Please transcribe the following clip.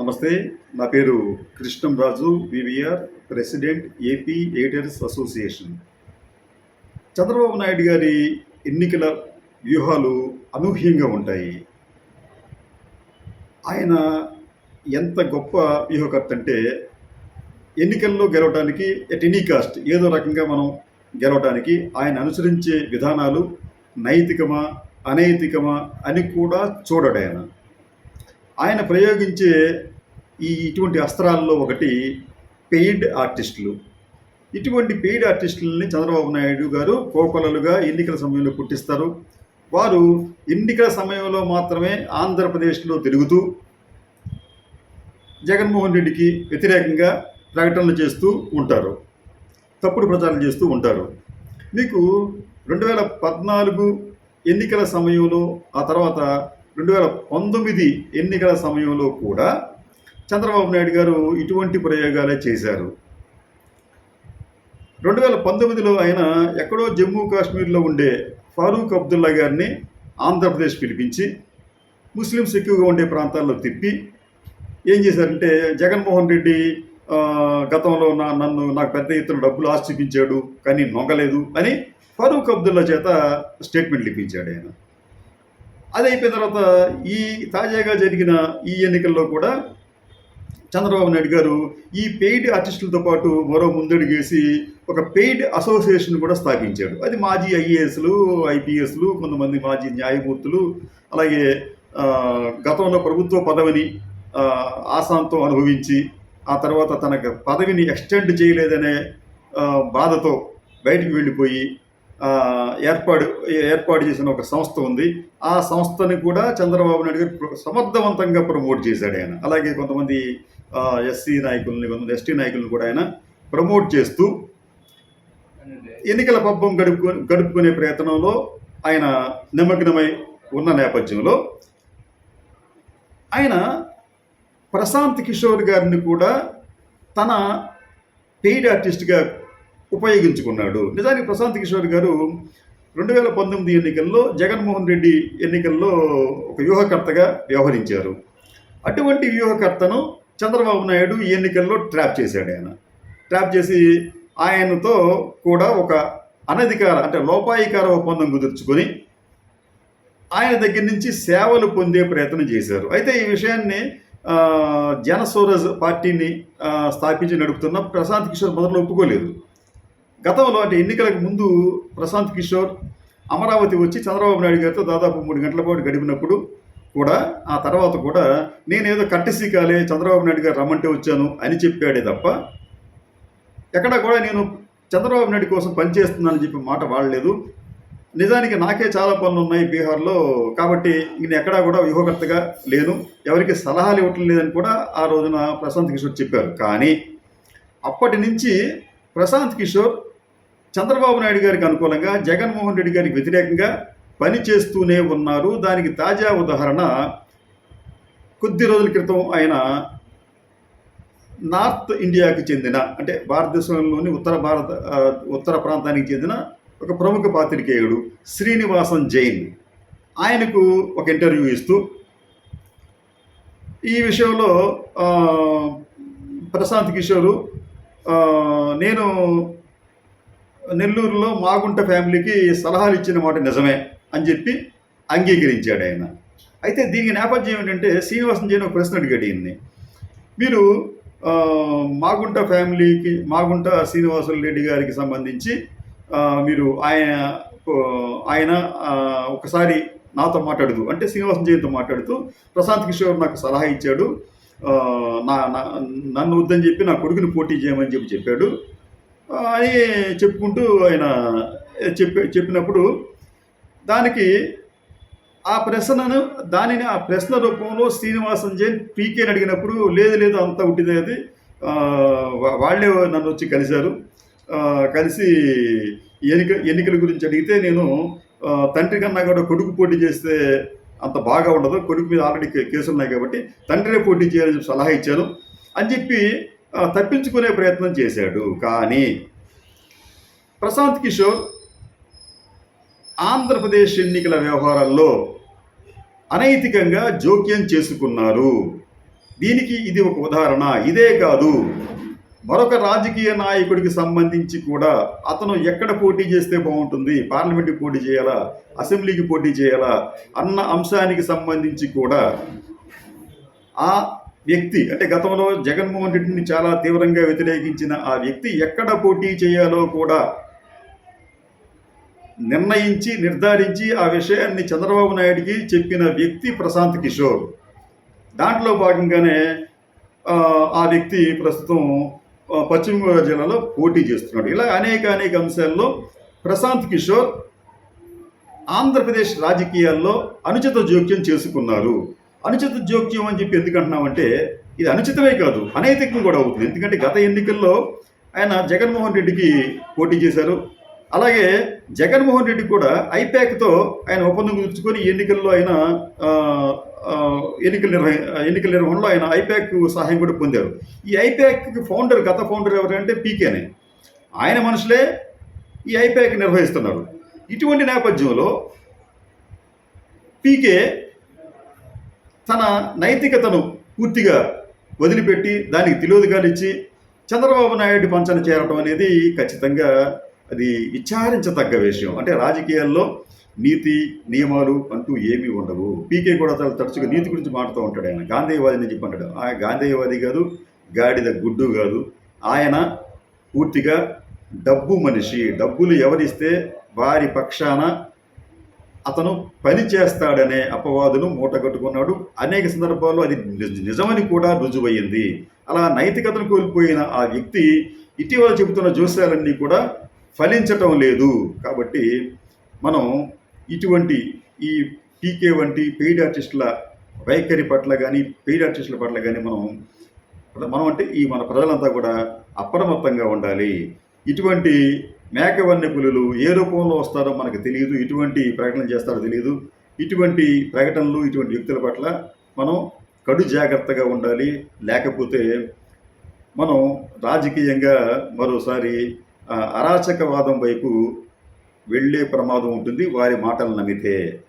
నమస్తే నా పేరు Krishnamraju V V R president A P editors association Chandrababu Naidu గారి ఎన్నికల వ్యూహాలు అనూహ్యంగా ఉంటాయి. ఆయన ఎంత గొప్ప వ్యూహకర్త అంటే ఎన్నికల్లో గెలవడానికి ఎట్ ఎనీ కాస్ట్ ఏదో రకంగా మనం గెలవడానికి ఆయన అనుసరించే విధానాలు నైతికమా అనైతికమా అని కూడా చూడడు ఆయన. ఆయన ప్రయోగించే ఈ ఇటువంటి అస్త్రాల్లో ఒకటి పెయిడ్ ఆర్టిస్టులు. ఇటువంటి పెయిడ్ ఆర్టిస్టులని చంద్రబాబు నాయుడు గారు కోకొలలుగా ఎన్నికల సమయంలో పుట్టిస్తారు. వారు ఎన్నికల సమయంలో మాత్రమే ఆంధ్రప్రదేశ్లో తిరుగుతూ జగన్మోహన్ రెడ్డికి వ్యతిరేకంగా ప్రకటనలు చేస్తూ ఉంటారు. తప్పుడు ప్రచారం చేస్తూ ఉంటారు. మీకు రెండు వేల పద్నాలుగు ఎన్నికల సమయంలో ఆ తర్వాత రెండు వేల పంతొమ్మిది ఎన్నికల సమయంలో కూడా చంద్రబాబు నాయుడు గారు ఇటువంటి ప్రయోగాలే చేశారు. రెండు వేల పంతొమ్మిదిలో ఆయన ఎక్కడో జమ్మూ కాశ్మీర్లో ఉండే ఫారూక్ అబ్దుల్లా గారిని ఆంధ్రప్రదేశ్ పిలిపించి ముస్లిమ్స్ ఎక్కువగా ఉండే ప్రాంతాల్లో తిప్పి ఏం చేశారంటే జగన్మోహన్ రెడ్డి గతంలో నా నన్ను నాకు పెద్ద ఎత్తున డబ్బులు ఆశ్చర్యించాడు కానీ నొంగలేదు అని ఫరూక్ అబ్దుల్లా చేత స్టేట్మెంట్లు ఇప్పించాడు ఆయన. అది అయిపోయిన తర్వాత ఈ తాజాగా జరిగిన ఈ ఎన్నికల్లో కూడా చంద్రబాబు నాయుడు గారు ఈ పెయిడ్ ఆర్టిస్టులతో పాటు మరో ముందడుగేసి ఒక పెయిడ్ అసోసియేషన్ కూడా స్థాపించాడు. అది మాజీ ఐఏఎస్లు ఐపీఎస్లు కొంతమంది మాజీ న్యాయమూర్తులు అలాగే గతంలో ప్రభుత్వ పదవిని ఆసాంతం అనుభవించి ఆ తర్వాత తన పదవిని ఎక్స్టెండ్ చేయలేదనే బాధతో బయటికి వెళ్ళిపోయి ఏర్పాటు ఏర్పాటు చేసిన ఒక సంస్థ ఉంది. ఆ సంస్థని కూడా చంద్రబాబు నాయుడు గారు సమర్థవంతంగా ప్రమోట్ చేశాడు ఆయన. అలాగే కొంతమంది ఎస్సీ నాయకుల్ని కొంతమంది ఎస్టీ నాయకులను కూడా ఆయన ప్రమోట్ చేస్తూ ఎన్నికల పబ్బం గడుపు గడుపుకునే ప్రయత్నంలో ఆయన నిమగ్నమై ఉన్న నేపథ్యంలో ఆయన ప్రశాంత్ కిషోర్ గారిని కూడా తన పెయిడ్ ఆర్టిస్ట్గా ఉపయోగించుకున్నాడు. నిజానికి ప్రశాంత్ కిషోర్ గారు రెండు వేల పంతొమ్మిది ఎన్నికల్లో జగన్మోహన్ రెడ్డి ఎన్నికల్లో ఒక వ్యూహకర్తగా వ్యవహరించారు. అటువంటి వ్యూహకర్తను చంద్రబాబు నాయుడు ఈ ఎన్నికల్లో ట్రాప్ చేశాడు ఆయన. ట్రాప్ చేసి ఆయనతో కూడా ఒక అనధికార అంటే లోపాయికార ఒప్పందం కుదుర్చుకొని ఆయన దగ్గర నుంచి సేవలు పొందే ప్రయత్నం చేశారు. అయితే ఈ విషయాన్ని జనసూరజ్ జనస్వరాజ్ పార్టీని స్థాపించి నడుపుతున్న ప్రశాంత్ కిషోర్ మొదట్లో ఒప్పుకోలేదు. గతంలో అంటే ఎన్నికలకు ముందు ప్రశాంత్ కిషోర్ అమరావతి వచ్చి చంద్రబాబు నాయుడు గారితో దాదాపు మూడు గంటల పాటు గడిపినప్పుడు కూడా ఆ తర్వాత కూడా నేనేదో కట్టెసి కాలే చంద్రబాబు నాయుడు గారు రమ్మంటే వచ్చాను అని చెప్పాడే తప్ప ఎక్కడా కూడా నేను చంద్రబాబు నాయుడు కోసం పనిచేస్తున్నానని చెప్పి మాట వాడలేదు. నిజానికి నాకే చాలా పనులు ఉన్నాయి బీహార్లో కాబట్టి నేను ఎక్కడా కూడా వ్యూహకర్తగా లేను. ఎవరికి సలహాలు ఇవ్వటం లేదని కూడా ఆ రోజున ప్రశాంత్ కిషోర్ చెప్పారు. కానీ అప్పటి నుంచి ప్రశాంత్ కిషోర్ చంద్రబాబు నాయుడు గారికి అనుకూలంగా జగన్మోహన్ రెడ్డి గారికి వ్యతిరేకంగా పనిచేస్తూనే ఉన్నారు. దానికి తాజా ఉదాహరణ కొద్ది రోజుల క్రితం ఆయన నార్త్ ఇండియాకి చెందిన అంటే భారతదేశంలోని ఉత్తర భారత ఉత్తర ప్రాంతానికి చెందిన ఒక ప్రముఖ పాత్రికేయుడు శ్రీనివాసన్ జైన్. ఆయనకు ఒక ఇంటర్వ్యూ ఇస్తూ ఈ విషయంలో ప్రశాంత్ కిషోరు నేను నెల్లూరులో మాగుంట ఫ్యామిలీకి సలహాలు ఇచ్చిన మాట నిజమే. అని చెప్పి అంగీకరించాడు ఆయన. అయితే దీనికి నేపథ్యం ఏంటంటే శ్రీనివాసన్ జైన్ ఒక ప్రశ్న అడిగాడు ఈయన్ని. మీరు మాగుంట ఫ్యామిలీకి మాగుంట శ్రీనివాసులు రెడ్డి గారికి సంబంధించి మీరు ఆయన ఆయన ఒకసారి నాతో మాట్లాడుతూ అంటే శ్రీనివాసన్ జయంతో మాట్లాడుతూ ప్రశాంత్ కిషోర్ నాకు సలహా ఇచ్చాడు నా నన్ను వద్దని చెప్పి నా కొడుకుని పోటీ చేయమని చెప్పి చెప్పాడు. అని చెప్పుకుంటూ ఆయన చెప్పి చెప్పినప్పుడు దానికి ఆ ప్రశ్నను దానిని ఆ ప్రశ్న రూపంలో శ్రీనివాసన్ జైన్ పీకేని అడిగినప్పుడు లేదు లేదు అంతా ఉట్టిదే అది. వాళ్ళే నన్ను వచ్చి కలిశారు. కలిసి ఎన్నిక ఎన్నికల గురించి అడిగితే నేను తండ్రి కన్నా కూడా కొడుకు పోటీ చేస్తే అంత బాగా ఉండదు. కొడుకు మీద ఆల్రెడీ కేసులు ఉన్నాయి కాబట్టి తండ్రినే పోటీ చేయాలని చెప్పి సలహా ఇచ్చాను అని చెప్పి తప్పించుకునే ప్రయత్నం చేశాడు. కానీ ప్రశాంత్ కిషోర్ ఆంధ్రప్రదేశ్ ఎన్నికల వ్యవహారాల్లో అనైతికంగా జోక్యం చేసుకున్నారు. దీనికి ఇది ఒక ఉదాహరణ. ఇదే కాదు మరొక రాజకీయ నాయకుడికి సంబంధించి కూడా అతను ఎక్కడ పోటీ చేస్తే బాగుంటుంది? పార్లమెంట్కి పోటీ చేయాలా? అసెంబ్లీకి పోటీ చేయాలా? అన్న అంశానికి సంబంధించి కూడా ఆ వ్యక్తి అంటే గతంలో జగన్మోహన్ రెడ్డిని చాలా తీవ్రంగా వ్యతిరేకించిన ఆ వ్యక్తి ఎక్కడ పోటీ చేయాలో కూడా నిర్ణయించి నిర్ధారించి ఆ విషయాన్ని చంద్రబాబు నాయుడికి చెప్పిన వ్యక్తి ప్రశాంత్ కిషోర్. దాంట్లో భాగంగానే ఆ, వ్యక్తి ప్రస్తుతం పశ్చిమ గోదావరి జిల్లాలో పోటీ చేస్తున్నాడు. ఇలా అనేక అనేక అంశాల్లో ప్రశాంత్ కిషోర్ ఆంధ్రప్రదేశ్ రాజకీయాల్లో అనుచిత జోక్యం చేసుకున్నారు. అనుచిత జోక్యం అని చెప్పి ఎందుకంటున్నామంటే ఇది అనుచితమే కాదు అనైతికం కూడా అవుతుంది. ఎందుకంటే గత ఎన్నికల్లో ఆయన జగన్మోహన్ రెడ్డికి పోటీ చేశారు. అలాగే జగన్మోహన్ రెడ్డి కూడా ఐపాక్తో ఆయన ఒప్పందం కుదుర్చుకొని ఎన్నికల్లో ఆయన ఎన్నికల నిర్వహ ఎన్నికల నిర్వహణలో ఆయన ఐపాక్ సహాయం కూడా పొందారు. ఈ ఐపాక్ ఫౌండర్ గత ఫౌండర్ ఎవరంటే పీకేనే ఆయన మనుషులే ఈ ఐపాక్ నిర్వహిస్తున్నారు. ఇటువంటి నేపథ్యంలో పీకే తన నైతికతను పూర్తిగా వదిలిపెట్టి దానికి తిలోదకాలు ఇచ్చి చంద్రబాబు నాయుడు పంచన చేరడం అనేది ఖచ్చితంగా అది విచారించతగ్గ విషయం. అంటే రాజకీయాల్లో నీతి నియమాలు అంటూ ఏమీ ఉండవు. పీకే కూడా చాలా తరచుగా నీతి గురించి మాట్లాడుతూ ఉంటాడు ఆయన. గాంధేయవాది అని చెప్పి అంటాడు. ఆయన గాంధేయవాది కాదు గాడిద గుడ్డు కాదు. ఆయన పూర్తిగా డబ్బు మనిషి. డబ్బులు ఎవరిస్తే వారి పక్షాన అతను పని చేస్తాడనే అపవాదును మూటగట్టుకున్నాడు అనేక సందర్భాల్లో అది నిజ- నిజమని కూడా రుజువయ్యింది. అలా నైతికతను కోల్పోయిన ఆ వ్యక్తి ఇటీవల చెబుతున్న జోస్యాలన్నీ కూడా ఫలించటం లేదు. కాబట్టి మనం ఇటువంటి ఈ పీకే వంటి పెయిడ్ ఆర్టిస్టుల వైఖరి పట్ల కానీ పెయిడ్ ఆర్టిస్టుల పట్ల కానీ మనం మనం అంటే ఈ మన ప్రజలంతా కూడా అప్రమత్తంగా ఉండాలి. ఇటువంటి మేకవన్య పులులు ఏ రూపంలో వస్తారో మనకు తెలియదు. ఇటువంటి ప్రకటనలు చేస్తారో తెలియదు. ఇటువంటి ప్రకటనలు ఇటువంటి వ్యక్తుల పట్ల మనం కడు జాగ్రత్తగా ఉండాలి. లేకపోతే మనం రాజకీయంగా మరోసారి అరాచకవాదం వైపు వెళ్ళే ప్రమాదం ఉంటుంది వారి మాటలు నమ్మితే.